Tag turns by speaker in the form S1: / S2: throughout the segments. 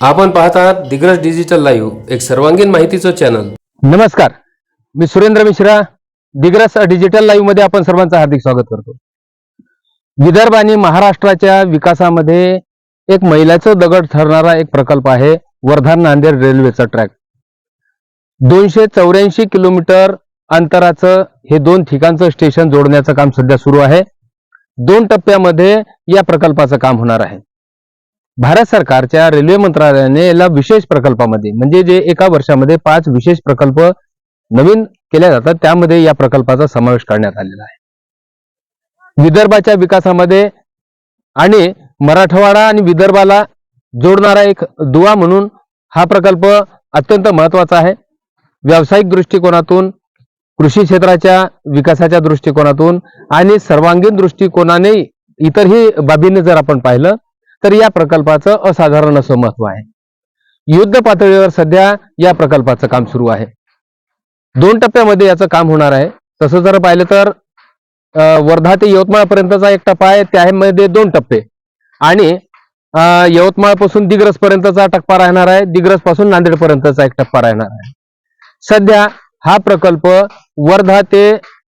S1: आपण पाहत आहात दिग्रज डिजिटल लाईव्ह एक सर्वांगीण माहितीचं चॅनल
S2: नमस्कार. मी सुरेंद्र मिश्रा दिग्रस डिजिटल लाईव्हमध्ये आपण सर्वांचं हार्दिक स्वागत करतो. विदर्भ आणि महाराष्ट्राच्या विकासामध्ये एक मैलाचं दगड ठरणारा एक प्रकल्प आहे वर्धा नांदेड रेल्वेचा ट्रॅक दोनशे चौऱ्याऐंशी किलोमीटर अंतराचं हे दोन ठिकाणचं स्टेशन जोडण्याचं काम सध्या सुरू आहे. दोन टप्प्यामध्ये या प्रकल्पाचं काम होणार आहे. भारत सरकारच्या रेल्वे मंत्रालयाने याला विशेष प्रकल्पामध्ये म्हणजे जे एका वर्षामध्ये पाच विशेष प्रकल्प नवीन केल्या जातात त्यामध्ये या प्रकल्पाचा समावेश करण्यात आलेला आहे. विदर्भाच्या विकासामध्ये आणि मराठवाडा आणि विदर्भाला जोडणारा एक दुवा म्हणून हा प्रकल्प अत्यंत महत्त्वाचा आहे. व्यावसायिक दृष्टिकोनातून कृषी क्षेत्राच्या विकासाच्या दृष्टिकोनातून आणि सर्वांगीण दृष्टिकोनाने इतरही बाबींनी जर आपण पाहिलं तर या प्रकल्पाचं असाधारण असं महत्त्व आहे. युद्ध पातळीवर सध्या या प्रकल्पाचं काम सुरू आहे. दोन टप्प्यामध्ये याचं काम होणार आहे. तसं जर पाहिलं तर वर्धा ते यवतमाळपर्यंतचा एक टप्पा आहे त्यामध्ये दोन टप्पे. आणि यवतमाळपासून दिग्रसपर्यंतचा टप्पा राहणार आहे दिग्रसपासून नांदेडपर्यंतचा एक टप्पा राहणार आहे. सध्या हा प्रकल्प वर्धा ते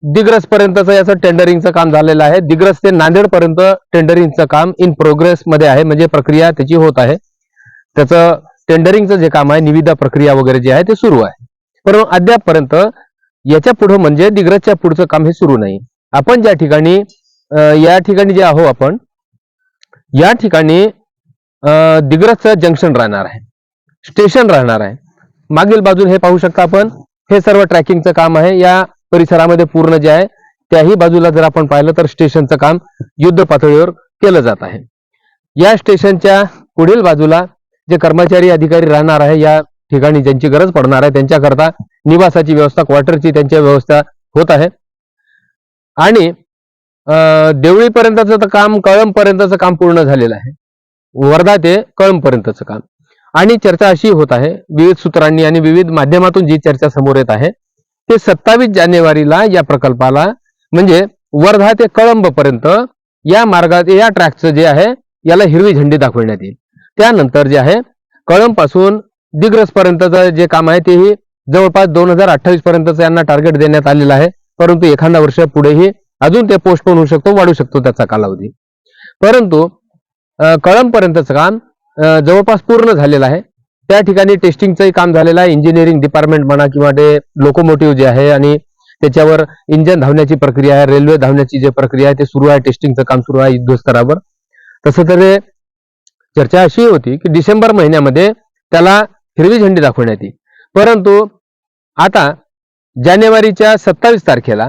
S2: दिग्रस पर्यंतचं याचं टेंडरिंगचं काम झालेलं आहे. दिग्रस ते नांदेड पर्यंत टेंडरिंगचं काम इन प्रोग्रेस मध्ये आहे म्हणजे प्रक्रिया त्याची होत आहे. त्याचं टेंडरिंगचं जे काम आहे निविदा प्रक्रिया वगैरे जे आहे ते सुरू आहे. परंतु अद्यापपर्यंत याच्या पुढं म्हणजे दिग्रसच्या पुढचं काम हे सुरू नाही. आपण ज्या ठिकाणी या ठिकाणी जे आहो आपण या ठिकाणी अं, दिग्रसचं जंक्शन राहणार आहे. स्टेशन राहणार आहे. मागील बाजून हे पाहू शकता आपण. हे सर्व ट्रॅकिंगचं काम आहे. या परिसरामध्ये पूर्ण जे आहे त्याही बाजूला जर आपण पाहिलं तर स्टेशनचं काम युद्ध पातळीवर केलं जात आहे. या स्टेशनच्या पुढील बाजूला जे कर्मचारी अधिकारी राहणार आहे या ठिकाणी ज्यांची गरज पडणार आहे त्यांच्याकरता निवासाची व्यवस्था क्वार्टरची त्यांच्या व्यवस्था होत आहे. आणि अं, देवळीपर्यंतचं तर काम कळंबपर्यंतचं काम पूर्ण झालेलं आहे. वर्धा ते कळंबपर्यंतचं काम. आणि चर्चा अशी होत आहे विविध सूत्रांनी आणि विविध माध्यमातून जी चर्चा समोर येत आहे ते सत्तावीस जानेवारीला या प्रकल्पाला म्हणजे वर्धा ते कळंब पर्यंत या मार्गात या ट्रॅकचं जे आहे याला हिरवी झेंडी दाखवण्यात येईल. त्यानंतर जे आहे कळंबपासून दिग्रस पर्यंतचं जे काम आहे तेही जवळपास दोन हजार अठ्ठावीस पर्यंतचं यांना टार्गेट देण्यात आलेलं आहे. परंतु एखादा वर्ष पुढेही अजून ते पोस्टपोन होऊ शकतो वाढू शकतो त्याचा कालावधी. परंतु कळंब पर्यंतचं काम जवळपास पूर्ण झालेलं आहे. त्या ठिकाणी टेस्टिंगचंही काम झालेलं आहे. इंजिनिअरिंग डिपार्टमेंट म्हणा किंवा ते लोकोमोटिव्ह जे आहे आणि त्याच्यावर इंजन धावण्याची प्रक्रिया आहे रेल्वे धावण्याची जी प्रक्रिया आहे ते सुरू आहे. टेस्टिंगचं काम सुरू आहे युद्ध स्तरावर तसं तर चर्चा अशी होती की डिसेंबर महिन्यामध्ये त्याला हिरवी झेंडी दाखवण्यात येईल. परंतु आता जानेवारीच्या सत्तावीस तारखेला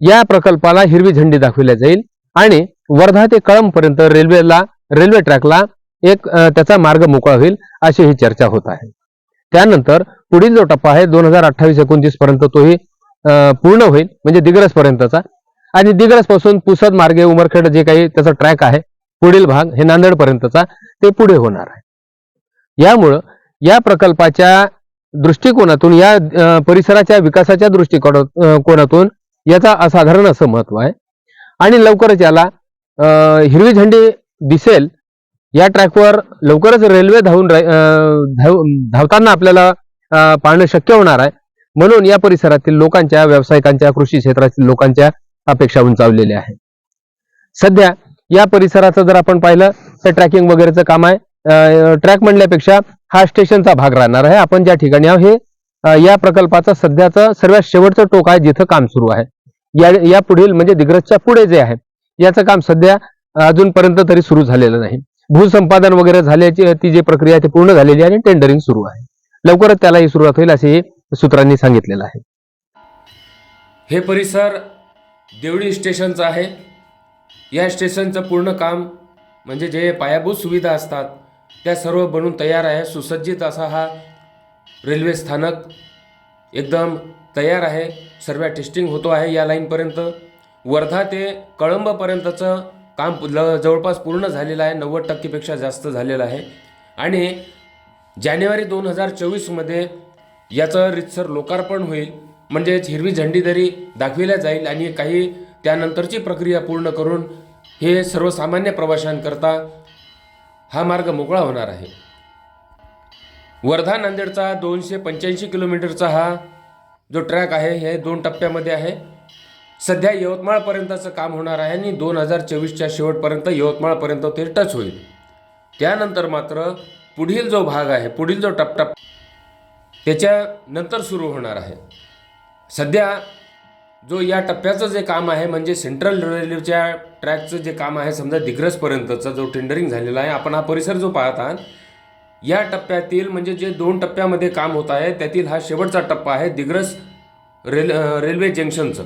S2: या प्रकल्पाला हिरवी झेंडी दाखवली जाईल आणि वर्धा ते कळंबपर्यंत रेल्वेला रेल्वे ट्रॅकला एक त्याचा मार्ग मोकळा होईल अशी ही चर्चा होत आहे. त्यानंतर पुढील जो टप्पा आहे दोन हजार अठ्ठावीस एकोणतीस पर्यंत तोही अं, पूर्ण होईल म्हणजे दिग्रस पर्यंतचा. आणि दिग्रसपासून पुसद मार्गे उमरखेड जे काही त्याचा ट्रॅक आहे पुढील भाग हे नांदेड पर्यंतचा ते पुढे होणार आहे. यामुळं या प्रकल्पाच्या दृष्टिकोनातून या परिसराच्या विकासाच्या दृष्टिकोनातून याचा असाधारण असं महत्त्व आहे. आणि लवकरच याला अं, हिरवी झेंडी दिसेल या ट्रॅकवर लवकरच रेल्वे धावून अं, धाव- धावताना आपल्याला पाहणं शक्य होणार आहे. म्हणून या परिसरातील लोकांच्या व्यावसायिकांच्या कृषी क्षेत्रातील लोकांच्या अपेक्षा उंचावलेल्या आहेत. सध्या या परिसराचं जर आपण पाहिलं तर ट्रॅकिंग वगैरेचं काम आहे. ट्रॅक म्हणल्यापेक्षा हा स्टेशनचा भाग राहणार आहे. आपण ज्या ठिकाणी आहोत हे या प्रकल्पाचं सध्याचं सर्वात शेवटचं टोक आहे जिथं काम सुरू आहे. या या पुढील म्हणजे दिग्रजच्या पुढे जे आहे याचं काम सध्या अजूनपर्यंत तरी सुरू झालेलं नाही. भूसंपादन वगैरे झाल्याची ती जी प्रक्रिया ती पूर्ण झालेली आहे आणि टेंडरिंग सुरू आहे. लवकरच त्यालाही सुरुवात होईल असे सूत्रांनी सांगितलेलं आहे.
S1: हे परिसर देवळी स्टेशनचं आहे. या स्टेशनचं पूर्ण काम म्हणजे जे पायाभूत सुविधा असतात त्या सर्व बनून तयार आहे. सुसज्जित असा हा रेल्वे स्थानक एकदम तयार आहे. सर्व टेस्टिंग होतो आहे या लाईनपर्यंत. वर्धा ते कळंबपर्यंतचं काम ल जवळपास पूर्ण झालेलं आहे नव्वद टक्केपेक्षा जास्त झालेलं आहे. आणि जानेवारी दोन हजार चोवीसमध्ये याचं रितसर लोकार्पण होईल. म्हणजेच हिरवी झेंडी तरी दाखविल्या जाईल आणि काही त्यानंतरची प्रक्रिया पूर्ण करून हे सर्वसामान्य प्रवाशांकरता हा मार्ग मोकळा होणार आहे. वर्धा नांदेडचा दोनशे पंच्याऐंशी किलोमीटरचा हा जो ट्रॅक आहे हे दोन टप्प्यामध्ये आहे. सध्या यवतमाळपर्यंतचं काम होणार आहे आणि दोन हजार चोवीसच्या शेवटपर्यंत यवतमाळपर्यंत ते टच होईल. त्यानंतर मात्र पुढील जो भाग आहे पुढील जो टपटप त्याच्यानंतर सुरू होणार आहे. सध्या जो या टप्प्याचं जे काम आहे म्हणजे सेंट्रल रेल्वेच्या ट्रॅकचं जे काम आहे समजा दिग्रसपर्यंतचा जो टेंडरिंग झालेला आहे आपण हा परिसर जो पाहत आहात या टप्प्यातील म्हणजे जे दोन टप्प्यामध्ये काम होत आहे त्यातील हा शेवटचा टप्पा आहे दिग्रस रेल रेल्वे जंक्शनचं.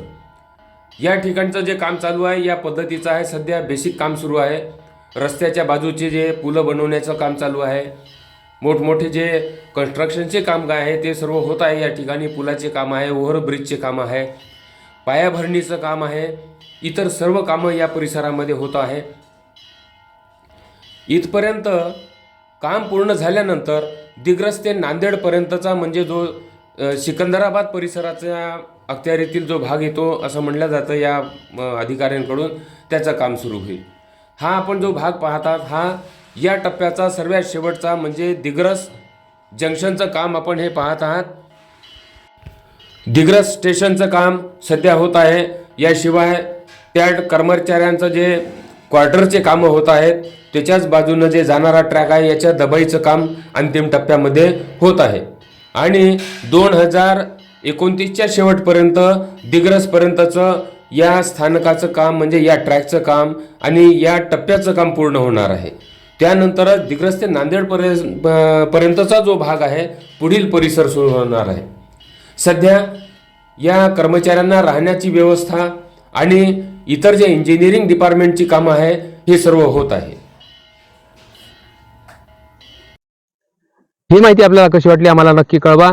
S1: या ठिकाणचं जे काम चालू आहे या पद्धतीचं आहे. सध्या बेसिक काम सुरू आहे. रस्त्याच्या बाजूचे जे पुलं बनवण्याचं काम चालू आहे. मोठमोठे जे कन्स्ट्रक्शनचे काम काय आहे ते सर्व होत आहे या ठिकाणी. पुलाचे काम आहे ओव्हरब्रिजचे काम आहे पायाभरणीचं काम आहे. इतर सर्व कामं या परिसरामध्ये होत आहे. इथपर्यंत काम पूर्ण झाल्यानंतर दिग्रस ते नांदेडपर्यंतचा म्हणजे जो सिकंदराबाद परिसराचा अखत्यारीतील जो भाग येतो असं म्हटलं जातं या अधिकाऱ्यांकडून त्याचं काम सुरू होईल. हा आपण जो भाग पाहतात हा या टप्प्याचा सर्वात शेवटचा म्हणजे दिग्रस जंक्शनचं काम आपण हे पाहत आहात. दिग्रस स्टेशनचं काम सध्या होत आहे. याशिवाय त्या कर्मचाऱ्यांचं जे क्वार्टरचे कामं होत आहेत त्याच्याच बाजूनं जे जाणारा ट्रॅक आहे याच्या दबाईचं काम अंतिम टप्प्यामध्ये होत आहे. आणि दोन हजार एकोणतीसच्या शेवटपर्यंत दिग्रसपर्यंतचं या स्थानकाचं काम म्हणजे या ट्रॅकचं काम आणि या टप्प्याचं काम पूर्ण होणार आहे. त्यानंतरच दिग्रस ते नांदेडपर्यंत पर्यंतचा जो भाग आहे पुढील परिसर सुरू होणार आहे. सध्या या कर्मचाऱ्यांना राहण्याची व्यवस्था आणि इतर जे इंजिनिअरिंग डिपार्टमेंटची कामं आहे हे सर्व होत आहे.
S2: ही माहिती आपल्याला कशी वाटली आम्हाला नक्की कळवा.